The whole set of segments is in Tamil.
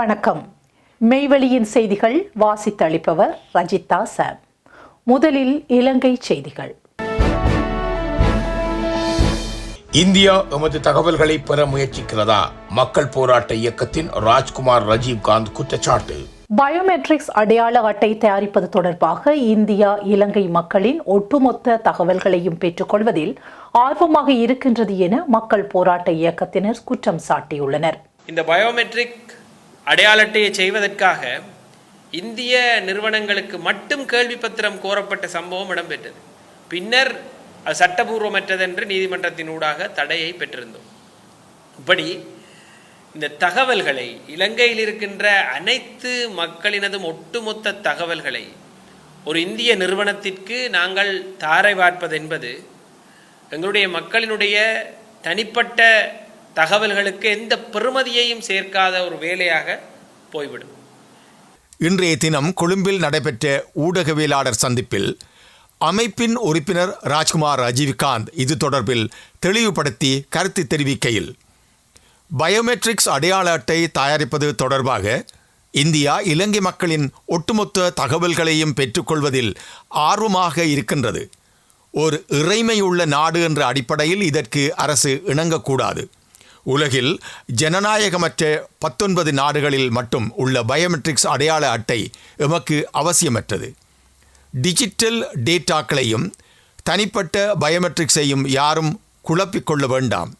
வணக்கம். மெய்வெளியின் செய்திகள் வாசித்தளிப்பவர் ரஜிதா சாம் முதலில் இலங்கை செய்திகள். இந்தியா எமது தகவல்களை பெற முயற்சிக்கிறதா? மக்கள் போராட்ட இயக்கத்தின் ராஜ்குமார் ரஜீவ்காந்த் குற்றச்சாட்டு. பயோமெட்ரிக்ஸ் அடையாள அட்டை தயாரிப்பது தொடர்பாக இந்தியா இலங்கை மக்களின் ஒட்டுமொத்த தகவல்களையும் பெற்றுக்கொள்வதில் ஆர்வமாக இருக்கின்றது என மக்கள் போராட்ட இயக்கத்தினர் குற்றம் சாட்டியுள்ளனர். இந்த பயோமெட்ரிக் அடையாள அட்டையை செய்வதற்காக இந்திய நிறுவனங்களுக்கு மட்டும் கேள்வி பத்திரம் கோரப்பட்ட சம்பவம் இடம்பெற்றது. பின்னர் அது சட்டபூர்வமற்றதென்று நீதிமன்றத்தின் ஊடாக தடையை பெற்றிருந்தோம். இப்படி இந்த தகவல்களை இலங்கையில் இருக்கின்ற அனைத்து மக்களினதும் ஒட்டுமொத்த தகவல்களை ஒரு இந்திய நிறுவனத்திற்கு நாங்கள் தாரை பார்ப்பது என்பது எங்களுடைய மக்களினுடைய தனிப்பட்ட தகவல்களுக்கு எந்த பெருமதியையும் சேர்க்காத ஒரு வேலையாக போய்விடும். இன்றைய தினம் கொழும்பில் நடைபெற்ற ஊடகவியலாளர் சந்திப்பில் அமைப்பின் உறுப்பினர் ராஜ்குமார் ரஜீவ்காந்த் இது தொடர்பில் தெளிவுபடுத்தி கருத்து தெரிவிக்கையில் பயோமெட்ரிக்ஸ் அடையாள அட்டை தயாரிப்பது தொடர்பாக இந்தியா இலங்கை மக்களின் ஒட்டுமொத்த தகவல்களையும் பெற்றுக்கொள்வதில் ஆர்வமாக இருக்கின்றது. ஒரு இறைமையுள்ள நாடு என்ற அடிப்படையில் இதற்கு அரசு இணங்கக்கூடாது. உலகில் ஜனநாயகமற்ற பத்தொன்பது நாடுகளில் மட்டும் உள்ள பயோமெட்ரிக்ஸ் அடையாள அட்டை எமக்கு அவசியமற்றது. டிஜிட்டல் டேட்டாக்களையும் தனிப்பட்ட பயோமெட்ரிக்ஸையும் யாரும் குழப்பிக்கொள்ள வேண்டாம்.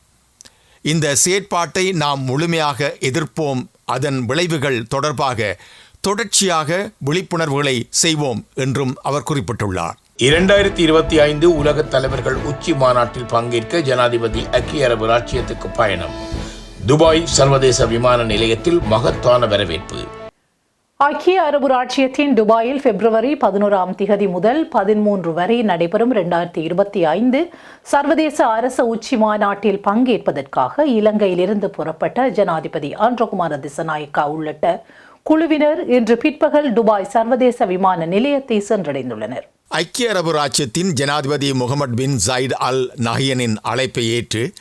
இந்த செயற்பாட்டை நாம் முழுமையாக எதிர்ப்போம். அதன் விளைவுகள் தொடர்பாக தொடர்ச்சியாக விழிப்புணர்வுகளை செய்வோம் என்றும் அவர் குறிப்பிட்டுள்ளார். இரண்டாயிரத்தி இருபத்தி ஐந்து உலக தலைவர்கள் உச்சி மாநாட்டில் பங்கேற்க ஜனாதிபதி ஐக்கிய அரபு ராச்சியத்துக்கு பயணம். துபாய் சர்வதேச விமான நிலையத்தில் மகத்தான வரவேற்பு. ஐக்கிய அரபு ராச்சியத்தின் துபாயில் பிப்ரவரி பதினோராம் திகதி முதல் பதிமூன்று வரை நடைபெறும் இரண்டாயிரத்தி இருபத்தி ஐந்து சர்வதேச அரச உச்சி மாநாட்டில் பங்கேற்பதற்காக இலங்கையிலிருந்து புறப்பட்ட ஜனாதிபதி ஆந்திரகுமார திசநாயக்கா உள்ளிட்ட குழுவினர் இன்று பிற்பகல் துபாய் சர்வதேச விமான நிலையத்தை சென்றடைந்துள்ளனர். ஐக்கிய அரபு ராஜ்யத்தின் ஜனாதிபதி முகமது பின் ஜாயித் அல் நஹியனின் அழைப்பை ஏற்று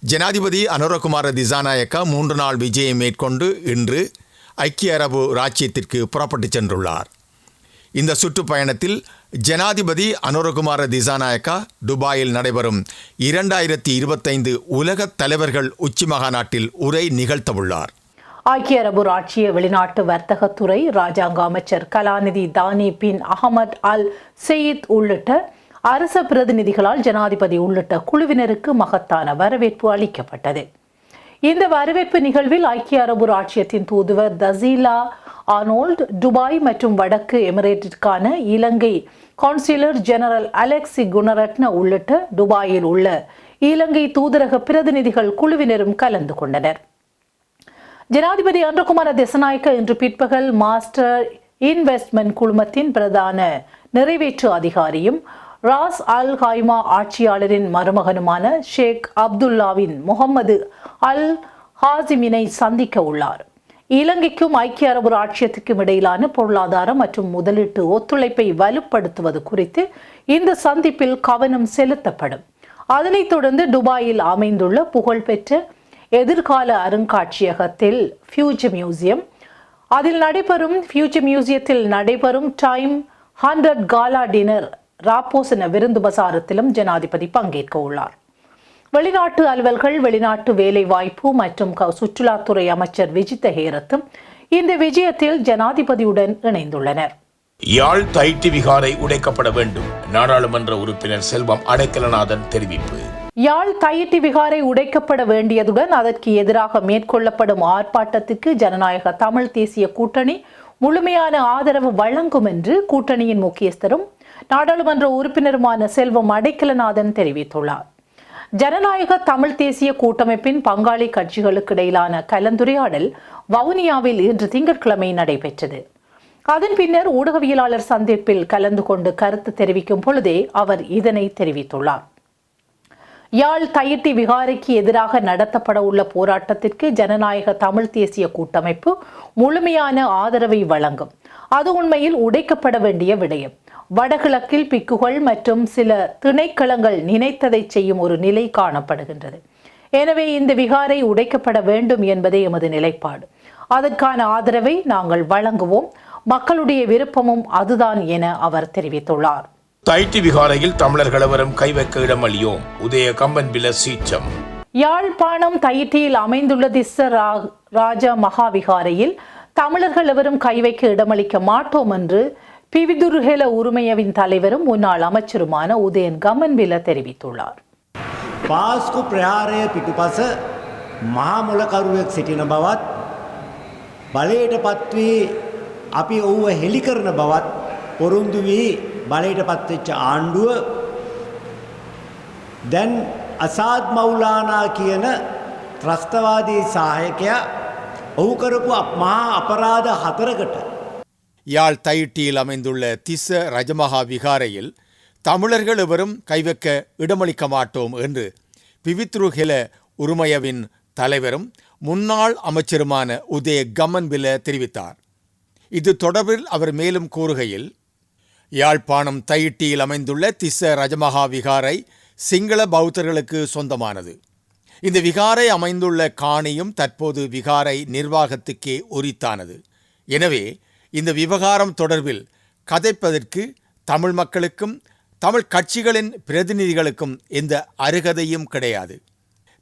ஜனாதிபதி அனுரகுமார திசாநாயக்கா மூன்று நாள் விஜயம் மேற்கொண்டு இன்று ஐக்கிய அரபு ராஜ்யத்திற்கு புறப்பட்டுச் சென்றுள்ளார். இந்த சுற்றுப்பயணத்தில் ஜனாதிபதி அனுரகுமார திசாநாயக்கா துபாயில் நடைபெறும் இரண்டாயிரத்தி இருபத்தைந்து உலகத் தலைவர்கள் உச்சி மகாநாட்டில் உரை நிகழ்த்தவுள்ளார். ஐக்கிய அரபு ராட்சிய வெளிநாட்டு வர்த்தகத்துறை ராஜாங்க அமைச்சர் கலாநிதி தானி பின் அகமத் அல் செயித் உள்ளிட்ட அரச பிரதிநிதிகளால் ஜனாதிபதி உள்ளிட்ட குழுவினருக்கு மகத்தான வரவேற்பு அளிக்கப்பட்டது. இந்த வரவேற்பு நிகழ்வில் ஐக்கிய அரபு ராட்சியத்தின் தூதுவர் தசீலா ஆனோல்ட் துபாய் மற்றும் வடக்கு எமிரேட்டிற்கான Ilangai councillor general Alexi Gunaratne உள்ளிட்ட துபாயில் உள்ள இலங்கை தூதரக பிரதிநிதிகள் குழுவினரும் கலந்து கொண்டனர். ஜனாதிபதி அன்றகுமார திசநாயக்க இன்று பிற்பகல் மாஸ்டர் இன்வெஸ்ட்மெண்ட் குழுமத்தின் பிரதான நிறைவேற்று அதிகாரியும் ராஸ் அல் ஹாய்மா ஆட்சியாளரின் மருமகனுமான ஷேக் அப்துல்லாவின் முகமது அல் ஹாசிமினை சந்திக்க உள்ளார். இலங்கைக்கும் ஐக்கிய அரபு ராட்சியத்துக்கும் இடையிலான பொருளாதார மற்றும் முதலீட்டு ஒத்துழைப்பை வலுப்படுத்துவது குறித்து இந்த சந்திப்பில் கவனம் செலுத்தப்படும். அதனைத் தொடர்ந்து துபாயில் அமைந்துள்ள புகழ்பெற்ற எதிர்கால அருங்காட்சியகத்தில் ஃபியூச்சர் மியூசியம் அதில் நடைபெறும் ஃபியூச்சர் மியூசியத்தில் நடைபெறும் டைம் ஹண்ட்ரட் காலா டினர் ராப்போசன விருந்து பசாரத்திலும் ஜனாதிபதி பங்கேற்க உள்ளார். வெளிநாட்டு அலுவல்கள் வெளிநாட்டு வேலைவாய்ப்பு மற்றும் சுற்றுலாத்துறை அமைச்சர் விஜித்த ஹேரத்தும் இந்த விஜயத்தில் ஜனாதிபதியுடன் இணைந்துள்ளனர். யாழ் தைட்டி விகாரை உடைக்கப்பட வேண்டும். நாடாளுமன்ற உறுப்பினர் செல்வம் அடைக்கலநாதன் தெரிவிப்பு. யாழ் தையிட்டி விகாரை உடைக்கப்பட வேண்டியதுடன் அதற்கு எதிராக மேற்கொள்ளப்படும் ஆர்ப்பாட்டத்துக்கு ஜனநாயக தமிழ் தேசிய கூட்டணி முழுமையான ஆதரவு வழங்கும் என்று கூட்டணியின் முக்கியஸ்தரும் நாடாளுமன்ற உறுப்பினருமான செல்வம் அடைக்கலநாதன் தெரிவித்துள்ளார். ஜனநாயக தமிழ் தேசிய கூட்டமைப்பின் பங்காளி கட்சிகளுக்கு இடையிலான கலந்துரையாடல் வவுனியாவில் இன்று திங்கட்கிழமை நடைபெற்றது. அதன் பின்னர் ஊடகவியலாளர் சந்திப்பில் கலந்து கொண்டு கருத்து தெரிவிக்கும் பொழுதே அவர் இதனை தெரிவித்துள்ளார். யாழ் தையிட்டி விகாரைக்கு எதிராக நடத்தப்பட உள்ள போராட்டத்திற்கு ஜனநாயக தமிழ் தேசிய கூட்டமைப்பு முழுமையான ஆதரவை வழங்கும். அது உண்மையில் உடைக்கப்பட வேண்டிய விடயம். வடகிழக்கில் பிக்குகள் மற்றும் சில திணைக்களங்கள் நினைத்ததை செய்யும் ஒரு நிலை காணப்படுகின்றது. எனவே இந்த விகாரை உடைக்கப்பட வேண்டும் என்பதே எமது நிலைப்பாடு. அதற்கான ஆதரவை நாங்கள் வழங்குவோம். மக்களுடைய விருப்பமும் அதுதான் என அவர் தெரிவித்துள்ளார். தைட்டி விகாரையில் தமிழர்கள் எவரும் கை வைக்க இடமளியோம் உதய கம்பன்பில சீச்சம் யாழ்ப்பாணம் தையிட்டியில் அமைந்துள்ள திஸ்ஸ ரா- ராஜ மகாவிகாரையில் தமிழர்கள் எவரும் கை வைக்க இடமளிக்க மாட்டோம் என்று பிவிதுருகேல உரிமையவின் தலைவரும் முன்னாள் அமைச்சருமான உதயன் கமன்பில தெரிவித்துள்ளார் පාස්කු ප්‍රහාරය පිටුපස මහමොලකරුවෙක් සිටින බවත් බලයට පත්වී අපි ඔහුව හෙළි කරන බවත් පොරුන්දු වී බලයට පත්වෙච්ච ආණ්ඩුව දැන් අසාත් මවුලානා කියන ත්‍රස්තවාදී සාහයකයා ඔහු කරපු අප- මහා අපරාධ හතරකට யாழ் தையிட்டியில் அமைந்துள்ள திஸ்ஸ ரஜமகா விகாரையில் தமிழர்கள் எவரும் கைவைக்க இடமளிக்க மாட்டோம் என்று பிவித்ருஹெல உருமயவின் தலைவரும் முன்னாள் அமைச்சருமான உதய கமன்பில தெரிவித்தார் இது தொடர்பில் அவர் மேலும் கூறுகையில் யாழ்ப்பாணம் தையிட்டியில் அமைந்துள்ள திஸ்ஸ ரஜமகா விகாரை சிங்கள பௌத்தர்களுக்கு சொந்தமானது. இந்த விகாரை அமைந்துள்ள காணியும் தற்போது விகாரை நிர்வாகத்துக்கே உரித்தானது. எனவே இந்த விவகாரம் தொடர்பில் கதைப்பதற்கு தமிழ் மக்களுக்கும் தமிழ் கட்சிகளின் பிரதிநிதிகளுக்கும் எந்த அருகதையும் கிடையாது.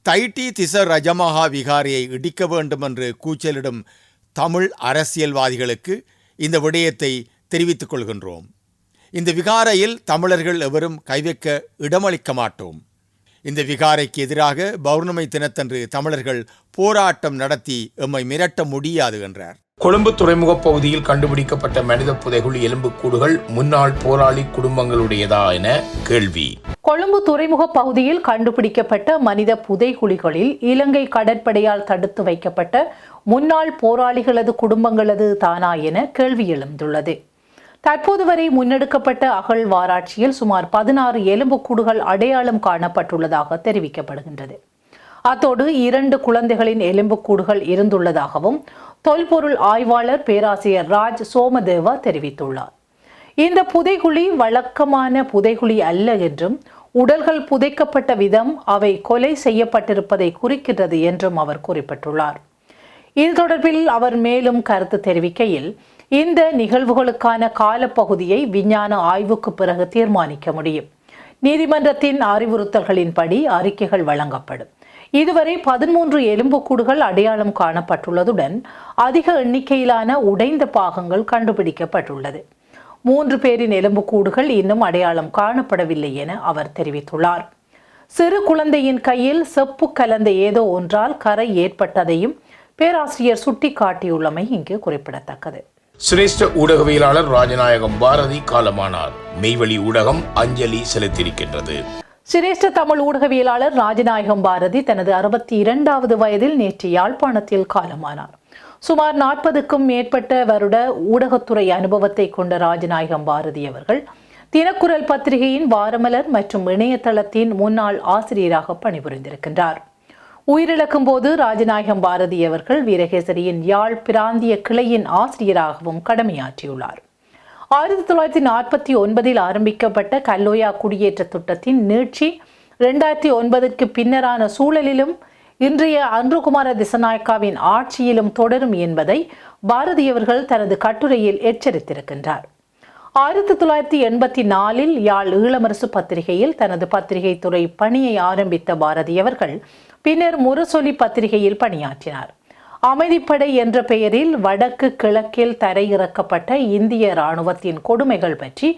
தைட்டி திச ரஜமகா விகாரியை இடிக்க வேண்டும் என்று கூச்சலிடும் தமிழ் அரசியல்வாதிகளுக்கு இந்த விடயத்தை தெரிவித்துக் கொள்கின்றோம். இந்த விகாரையில் தமிழர்கள் எவரும் கைவைக்க இடமளிக்க மாட்டோம். இந்த விகாரைக்கு எதிராக பௌர்ணமி தினத்தன்று தமிழர்கள் போராட்டம் நடத்தி எம்மை மிரட்ட முடியாது என்றார். கொழும்பு துறைமுகப் பகுதியில் கண்டுபிடிக்கப்பட்ட மனித புதைகுழி எலும்புக்கூடுகள் முன்னாள் போராளி குடும்பங்களுடையதா என கேள்வி. கொழும்பு துறைமுக பகுதியில் கண்டுபிடிக்கப்பட்ட மனித புதைகுழிகளில் இலங்கை கடற்படையால் தடுத்து வைக்கப்பட்ட முன்னாள் போராளிகளது குடும்பங்களது தானா என கேள்வி எழுந்துள்ளது. தற்போது வரை முன்னெடுக்கப்பட்ட அகழ்வாராய்ச்சியில் சுமார் பதினாறு எலும்புக்கூடுகள் அடையாளம் காணப்பட்டுள்ளதாக தெரிவிக்கப்படுகின்றது. அத்தோடு இரண்டு குழந்தைகளின் எலும்புக்கூடுகள் இருந்துள்ளதாகவும் தொல்பொருள் ஆய்வாளர் பேராசிரியர் ராஜ் சோமதேவா தெரிவித்துள்ளார். இந்த புதைகுழி வழக்கமான புதைகுழி அல்ல என்றும் உடல்கள் புதைக்கப்பட்ட விதம் அவை கொலை செய்யப்பட்டிருப்பதை குறிக்கின்றது என்றும் அவர் குறிப்பிட்டுள்ளார். இது தொடர்பில் அவர் மேலும் கருத்து தெரிவிக்கையில் இந்த நிகழ்வுகளுக்கான காலப்பகுதியை விஞ்ஞான ஆய்வுக்கு பிறகு தீர்மானிக்க முடியும். நீதிமன்றத்தின் அறிவுறுத்தல்களின்படி அறிக்கைகள் வழங்கப்படும். இதுவரை பதிமூன்று எலும்புக்கூடுகள் அடையாளம் காணப்பட்டுள்ளதுடன் அதிக எண்ணிக்கையிலான உடைந்த பாகங்கள் கண்டுபிடிக்கப்பட்டுள்ளது. மூன்று பேரின் எலும்புக்கூடுகள் இன்னும் அடையாளம் காணப்படவில்லை என அவர் தெரிவித்துள்ளார். சிறு குழந்தையின் கையில் செப்பு கலந்த ஏதோ ஒன்றால் கரை ஏற்பட்டதையும் பேராசிரியர் சுட்டிக்காட்டியுள்ளமை இங்கு குறிப்பிடத்தக்கது. சிரேஷ்ட ஊடகவியலாளர் ராஜநாயகம் பாரதி காலமானார். மெய்வழி ஊடகம் அஞ்சலி செலுத்தியிருக்கின்றது. சிரேஷ்ட தமிழ் ஊடகவியலாளர் ராஜநாயகம் பாரதி தனது அறுபத்தி இரண்டாவது வயதில் நேற்று யாழ்ப்பாணத்தில் காலமானார். சுமார் நாற்பதுக்கும் மேற்பட்ட வருட ஊடகத்துறை அனுபவத்தை கொண்ட ராஜநாயகம் பாரதி அவர்கள் தினக்குரல் பத்திரிகையின் வாரமலர் மற்றும் இணையதளத்தின் முன்னாள் ஆசிரியராக பணிபுரிந்திருக்கின்றார். உயிரிழக்கும் போது ராஜநாயகம் பாரதி அவர்கள் வீரகேசரியின் யாழ் பிராந்திய கிளையின் ஆசிரியராகவும் கடமையாற்றியுள்ளார். ஆயிரத்தி தொள்ளாயிரத்தி நாற்பத்தி ஒன்பதில் ஆரம்பிக்கப்பட்ட கல்லோயா குடியேற்ற திட்டத்தின் நீட்சி இரண்டாயிரத்தி ஒன்பதற்கு பின்னரான சூழலிலும் இன்றைய அன்றுகுமார திசநாயக்காவின் ஆட்சியிலும் தொடரும் என்பதை பாரதியவர்கள் தனது கட்டுரையில் எச்சரித்திருக்கின்றார். ஆயிரத்தி தொள்ளாயிரத்தி எண்பத்தி நாலில் யாழ் ஈழமரசு பத்திரிகையில் தனது பத்திரிகை துறை பணியை ஆரம்பித்த பாரதியவர்கள் பின்னர் முரசொலி பத்திரிகையில் பணியாற்றினார். அமைதிப்படை என்ற பெயரில் வடக்கு கிழக்கில் தரையிறக்கப்பட்ட இந்திய இராணுவத்தின் கொடுமைகள் பற்றி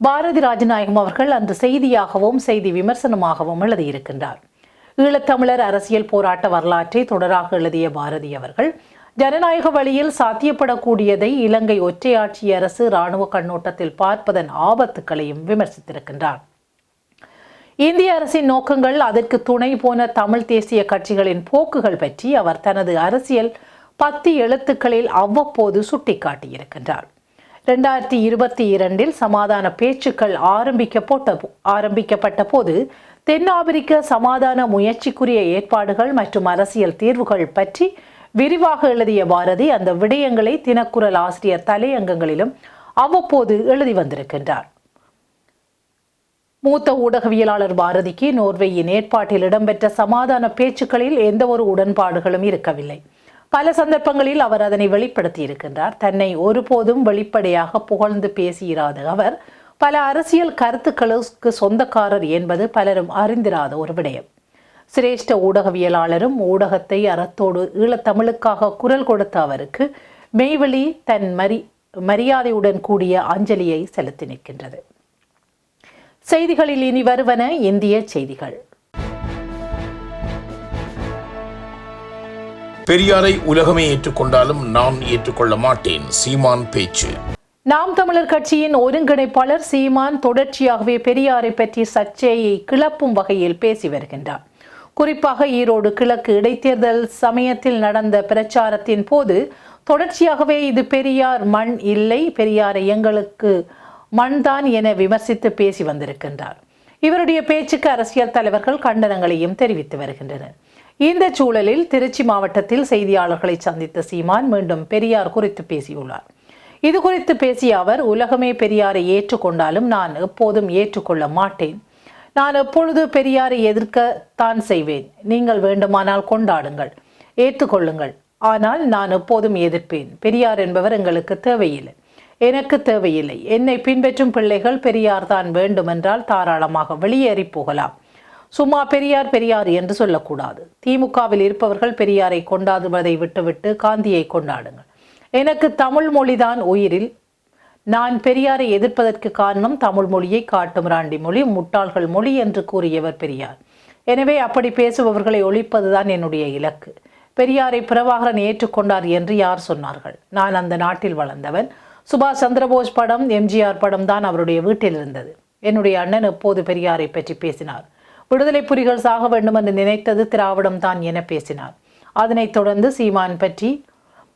பாரதி ராஜநாயகம் அவர்கள் அன்று செய்தியாகவும் செய்தி விமர்சனமாகவும் எழுதியிருக்கின்றார். ஈழத்தமிழர் அரசியல் போராட்ட வரலாற்றை தொடராக எழுதிய பாரதி அவர்கள் ஜனநாயக வழியில் சாத்தியப்படக்கூடியதை இலங்கை ஒற்றையாட்சி அரசு இராணுவ கண்ணோட்டத்தில் பார்ப்பதன் ஆபத்துக்களையும் விமர்சித்திருக்கின்றார். இந்திய அரசின் நோக்கங்கள் அதற்கு துணை போன தமிழ் தேசிய கட்சிகளின் போக்குகள் பற்றி அவர் தனது அரசியல் பத்து எழுத்துக்களில் அவ்வப்போது சுட்டிக்காட்டியிருக்கின்றார். ரெண்டாயிரத்தி இருபத்தி இரண்டில் சமாதான பேச்சுக்கள் ஆரம்பிக்கப்பட்ட ஆரம்பிக்கப்பட்ட போது தென்னாப்பிரிக்க சமாதான முயற்சிக்குரிய ஏற்பாடுகள் மற்றும் அரசியல் தீர்வுகள் பற்றி விரிவாக எழுதிய பாரதி அந்த விடயங்களை தினக்குரல் ஆசிரியர் தலையங்கங்களிலும் அவ்வப்போது எழுதி வந்திருக்கின்றார். மூத்த ஊடகவியலாளர் பாரதிக்கு நோர்வேயின் ஏற்பாட்டில் இடம்பெற்ற சமாதான பேச்சுக்களில் எந்த ஒரு உடன்பாடுகளும் இருக்கவில்லை. பல சந்தர்ப்பங்களில் அவர் அதனை வெளிப்படுத்தி இருக்கின்றார் தன்னை ஒருபோதும் வெளிப்படையாக புகழ்ந்து பேசியிராத அவர் பல அரசியல் கருத்துக்களுக்கு சொந்தக்காரர் என்பது பலரும் அறிந்திராத ஒரு விடயம். சிரேஷ்ட ஊடகவியலாளரும் ஊடகத்தை அறத்தோடு ஈழத்தமிழுக்காக குரல் கொடுத்த அவருக்கு மெய்வெளி தன் மரி மரியாதையுடன் கூடிய அஞ்சலியை செலுத்தி நிற்கின்றது. செய்திகளில் இனி வருவன இந்திய செய்திகள். பெரியாரை உலகமே ஏற்றுக்கொண்டாலும் நான் ஏற்றுக்கொள்ள மாட்டேன். சீமான் பேச்சு. நாம் தமிழர் கட்சியின் ஒருங்கிணைப்பாளர் சீமான் தொடர்ச்சியாகவே பெரியாரை பற்றி சர்ச்சையை கிளப்பும் வகையில் பேசி வருகின்றார். குறிப்பாக ஈரோடு கிழக்கு இடைத்தேர்தல் சமயத்தில் நடந்த பிரச்சாரத்தின் போது தொடர்ச்சியாகவே இது பெரியார் மண் இல்லை பெரியாரை எங்களுக்கு மண்தான் என விமர்சித்து பேசி வந்திருக்கின்றார். இவருடைய பேச்சுக்கு அரசியல் தலைவர்கள் கண்டனங்களையும் தெரிவித்து வருகின்றனர். இந்த சூழலில் திருச்சி மாவட்டத்தில் செய்தியாளர்களை சந்தித்த சீமான் மீண்டும் பெரியார் குறித்து பேசியுள்ளார். இது குறித்து பேசிய அவர் உலகமே பெரியாரை ஏற்றுக்கொண்டாலும் நான் எப்போதும் ஏற்றுக்கொள்ள மாட்டேன். நான் எப்பொழுது பெரியாரை எதிர்க்கத்தான் செய்வேன்? நீங்கள் வேண்டுமானால் கொண்டாடுங்கள் ஏற்றுக்கொள்ளுங்கள். ஆனால் நான் எப்போதும் எதிர்ப்பேன். பெரியார் என்பவர் எங்களுக்கு தேவையில்லை. எனக்கு தேவையில்லை. என்னை பின்பற்றும் பிள்ளைகள் பெரியார் தான் வேண்டுமென்றால் தாராளமாக வெளியேறி போகலாம். சும்மா பெரியார் பெரியார் என்று சொல்லக்கூடாது. திமுகவில் இருப்பவர்கள் பெரியாரை கொண்டாடுவதை விட்டுவிட்டு காந்தியை கொண்டாடுங்கள். எனக்கு தமிழ் மொழிதான் உயிரில். நான் பெரியாரை எதிர்ப்பதற்கு காரணம் தமிழ் மொழியை காட்டும் ராண்டி மொழி முட்டாள்கள் மொழி என்று கூறியவர் பெரியார். எனவே அப்படி பேசுபவர்களை ஒழிப்பதுதான் என்னுடைய இலக்கு. பெரியாரை பிரபாகரன் ஏற்றுக்கொண்டார் என்று யார் சொன்னார்கள்? நான் அந்த நாட்டில் வளர்ந்தவன். சுபாஷ் சந்திரபோஸ் படம் எம்ஜிஆர் படம் தான் அவருடைய வீட்டில் இருந்தது. என்னுடைய அண்ணன் எப்போது பெரியாரை பற்றி பேசினார்? விடுதலை புலிகள் சாக வேண்டும் என்று நினைத்தது திராவிடம் தான் என பேசினார். அதனைத் தொடர்ந்து சீமான் பற்றி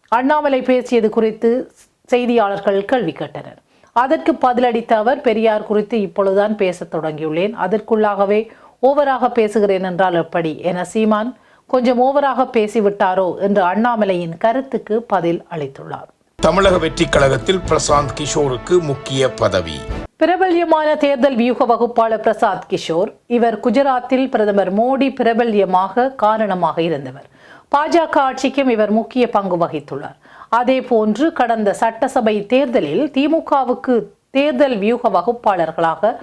அண்ணாமலை பேசியது குறித்து செய்தியாளர்கள் கேள்வி கேட்டனர். அதற்கு பதிலளித்த அவர் பெரியார் குறித்து இப்பொழுதுதான் பேசத் தொடங்கியுள்ளேன். அதற்குள்ளாகவே ஓவராக பேசுகிறேன் என்றால் எப்படி? என சீமான் கொஞ்சம் ஓவராக பேசிவிட்டாரோ? என்று அண்ணாமலையின் கருத்துக்கு பதில் அளித்துள்ளார். தமிழக வெற்றிக் கழகத்தில் பிரசாந்த் கிஷோருக்கு முக்கிய பதவி. பிரபல்யமான தேர்தல் வியூக வகுப்பாளர் பிரசாத் கிஷோர் இவர் குஜராத்தில் பிரதமர் மோடி பிரபல்யமாக காரணமாக இருந்தவர். பாஜக ஆட்சிக்கும் இவர் முக்கிய பங்கு வகித்துள்ளார். அதே போன்று கடந்த சட்டசபை தேர்தலில் திமுகவுக்கு தேர்தல் வியூக வகுப்பாளர்களாக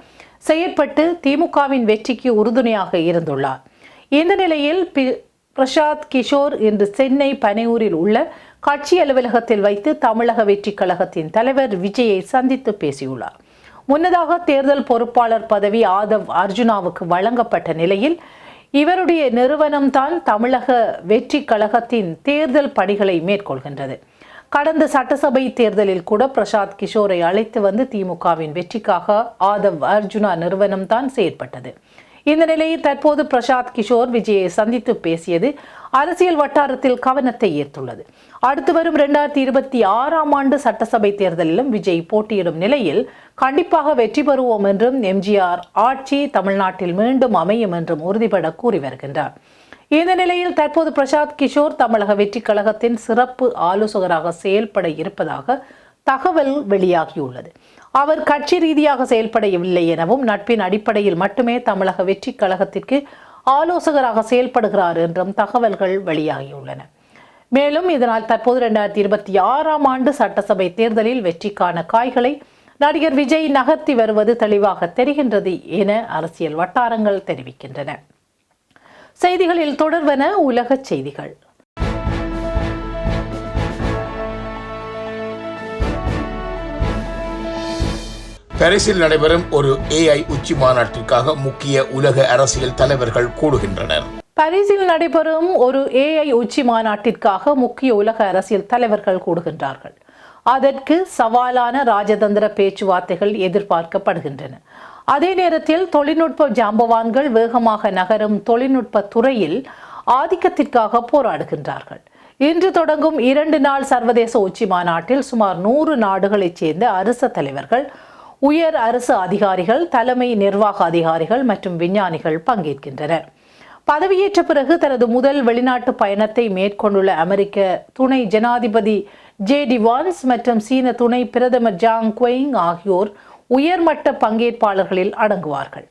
செயற்பட்டு திமுகவின் வெற்றிக்கு உறுதுணையாக இருந்துள்ளார். இந்த நிலையில் பிரசாத் கிஷோர் இன்று சென்னை பனையூரில் உள்ள கட்சி அலுவலகத்தில் வைத்து தமிழக வெற்றிக் கழகத்தின் தலைவர் விஜயை சந்தித்து பேசியுள்ளார். முன்னதாக தேர்தல் பொறுப்பாளர் பதவி ஆதவ் அர்ஜுனாவுக்கு வழங்கப்பட்ட நிலையில் இவருடைய நிறுவனம்தான் தமிழக வெற்றி கழகத்தின் தேர்தல் பணிகளை மேற்கொள்கின்றது. கடந்த சட்டசபை தேர்தலில் கூட பிரசாத் கிஷோரை அழைத்து வந்து திமுகவின் வெற்றிக்காக ஆதவ் அர்ஜுனா நிறுவனம்தான் செயற்பட்டது. இந்த நிலையில் தற்போது பிரசாத் கிஷோர் விஜயை சந்தித்து பேசியது அரசியல் வட்டாரத்தில் கவனத்தை ஈர்த்துள்ளது. அடுத்து வரும் இரண்டாயிரத்தி இருபத்தி ஆறாம் ஆண்டு சட்டசபை தேர்தலிலும் விஜய் போட்டியிடும் நிலையில் கண்டிப்பாக வெற்றி பெறுவோம் என்றும் எம்ஜிஆர் ஆட்சி தமிழ்நாட்டில் மீண்டும் அமையும் என்றும் உறுதிபட கூறி வருகின்றார். இந்த நிலையில் தற்போது பிரசாத் கிஷோர் தமிழக வெற்றி கழகத்தின் சிறப்பு ஆலோசகராக செயல்பட இருப்பதாக தகவல் வெளியாகியுள்ளது. அவர் கட்சி ரீதியாக செயல்படவில்லை எனவும் நட்பின் அடிப்படையில் மட்டுமே தமிழக வெற்றி கழகத்திற்கு ஆலோசகராக செயல்படுகிறார் என்றும் தகவல்கள் வெளியாகியுள்ளன. மேலும் இதனால் தற்போது ரெண்டாயிரத்தி இருபத்தி ஆறாம் ஆண்டு சட்டசபை தேர்தலில் வெற்றிக்கான காய்களை நடிகர் விஜய் நகர்த்தி வருவது தெளிவாக தெரிகின்றது என அரசியல் வட்டாரங்கள் தெரிவிக்கின்றன. செய்திகளில் தொடர்வன உலக செய்திகள். பாரிஸில் நடைபெறும் ஒரு ஏஐ உச்சி மாநாட்டிற்காக முக்கிய உலக அரசியல் தலைவர்கள் கூடுகின்றனர். பாரிஸில் நடைபெறும் ஒரு ஏஐ உச்சி மாநாட்டிற்காக முக்கிய உலக அரசியல் தலைவர்கள் கூடுகின்றார்கள். அதற்கு சவாலான ராஜதந்திர பேச்சுவார்த்தைகள் எதிர்பார்க்கப்படுகின்றன. அதே நேரத்தில் தொழில்நுட்ப ஜாம்பவான்கள் வேகமாக நகரும் தொழில்நுட்ப துறையில் ஆதிக்கத்திற்காக போராடுகின்றார்கள். இன்று தொடங்கும் இரண்டு நாள் சர்வதேச உச்சி மாநாட்டில் சுமார் நூறு நாடுகளைச் சேர்ந்த அரச தலைவர்கள் உயர் அரசு அதிகாரிகள் தலைமை நிர்வாக அதிகாரிகள் மற்றும் விஞ்ஞானிகள் பங்கேற்கின்றனர். பதவியேற்ற பிறகு தனது முதல் வெளிநாட்டு பயணத்தை மேற்கொண்டுள்ள அமெரிக்க துணை ஜனாதிபதி ஜே டி வான்ஸ் மற்றும் சீன துணை பிரதமர் ஜாங் குவைங் ஆகியோர் உயர்மட்ட பங்கேற்பாளர்களில் அடங்குவார்கள்.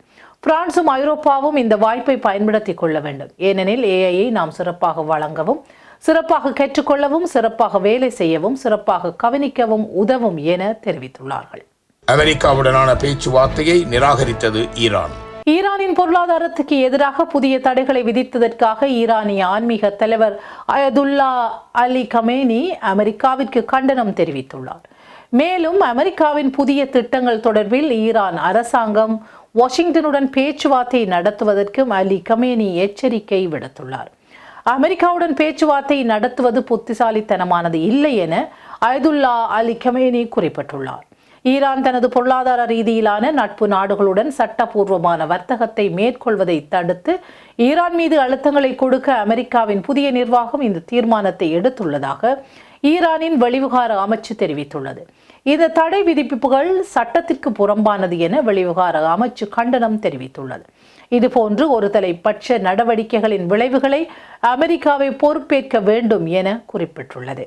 பிரான்சும் ஐரோப்பாவும் இந்த வாய்ப்பை பயன்படுத்திக் கொள்ள வேண்டும். ஏனெனில் ஏஐயை நாம் சிறப்பாக வழங்கவும் சிறப்பாக கற்றுக்கொள்ளவும் சிறப்பாக வேலை செய்யவும் சிறப்பாக கவனிக்கவும் உதவும் என தெரிவித்துள்ளார்கள். அமெரிக்காவுடனான பேச்சுவார்த்தையை நிராகரித்தது ஈரான். ஈரானின் பொருளாதாரத்துக்கு எதிராக புதிய தடைகளை விதித்ததற்காக ஈரானிய ஆன்மீக தலைவர் அயதுல்லா அலி கமேனி அமெரிக்காவிற்கு கண்டனம் தெரிவித்துள்ளார். மேலும் அமெரிக்காவின் புதிய திட்டங்கள் தொடர்பில் ஈரான் அரசாங்கம் வாஷிங்டனுடன் பேச்சுவார்த்தை நடத்துவதற்கும் அலி கமேனி எச்சரிக்கை விடுத்துள்ளார். அமெரிக்காவுடன் பேச்சுவார்த்தை நடத்துவது புத்திசாலித்தனமானது இல்லை என அயதுல்லா அலி கமேனி குறிப்பிட்டுள்ளார். ஈரான் தனது பொருளாதார ரீதியிலான நட்பு நாடுகளுடன் சட்டபூர்வமான வர்த்தகத்தை மேற்கொள்வதை தடுத்து ஈரான் மீது அழுத்தங்களை கொடுக்க அமெரிக்காவின் புதிய நிர்வாகம் இந்த தீர்மானத்தை எடுத்துள்ளதாக ஈரானின் வெளிவிகார அமைச்சு தெரிவித்துள்ளது. இந்த தடை விதிப்புகள் சட்டத்திற்கு புறம்பானது என வெளிவிகார அமைச்சு கண்டனம் தெரிவித்துள்ளது. இதுபோன்று ஒரு தலைப்பட்ச நடவடிக்கைகளின் விளைவுகளை அமெரிக்காவை பொறுப்பேற்க வேண்டும் என குறிப்பிட்டுள்ளது.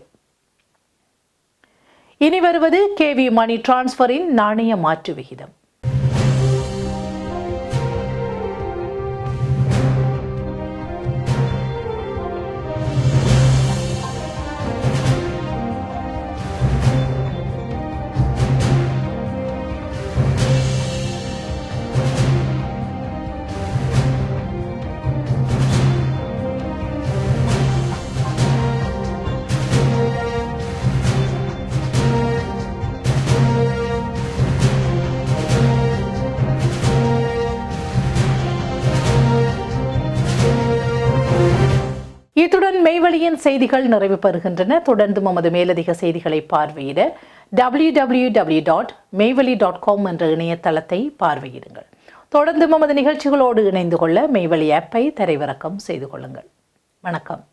இனி வருவது கேவி மணி டிரான்ஸ்ஃபரின் நாணய மாற்று விகிதம். இத்துடன் மெய்வழியின் செய்திகள் நிறைவு பெறுகின்றன தொடர்ந்து நமது மேலதிக செய்திகளை பார்வையிட W W W dot Meivazhi dot com என்ற இணையதளத்தை பார்வையிடுங்கள். தொடர்ந்து நமது நிகழ்ச்சிகளோடு இணைந்து கொள்ள மெய்வழி ஆப்பை தரைவிறக்கம் செய்து கொள்ளுங்கள். வணக்கம்.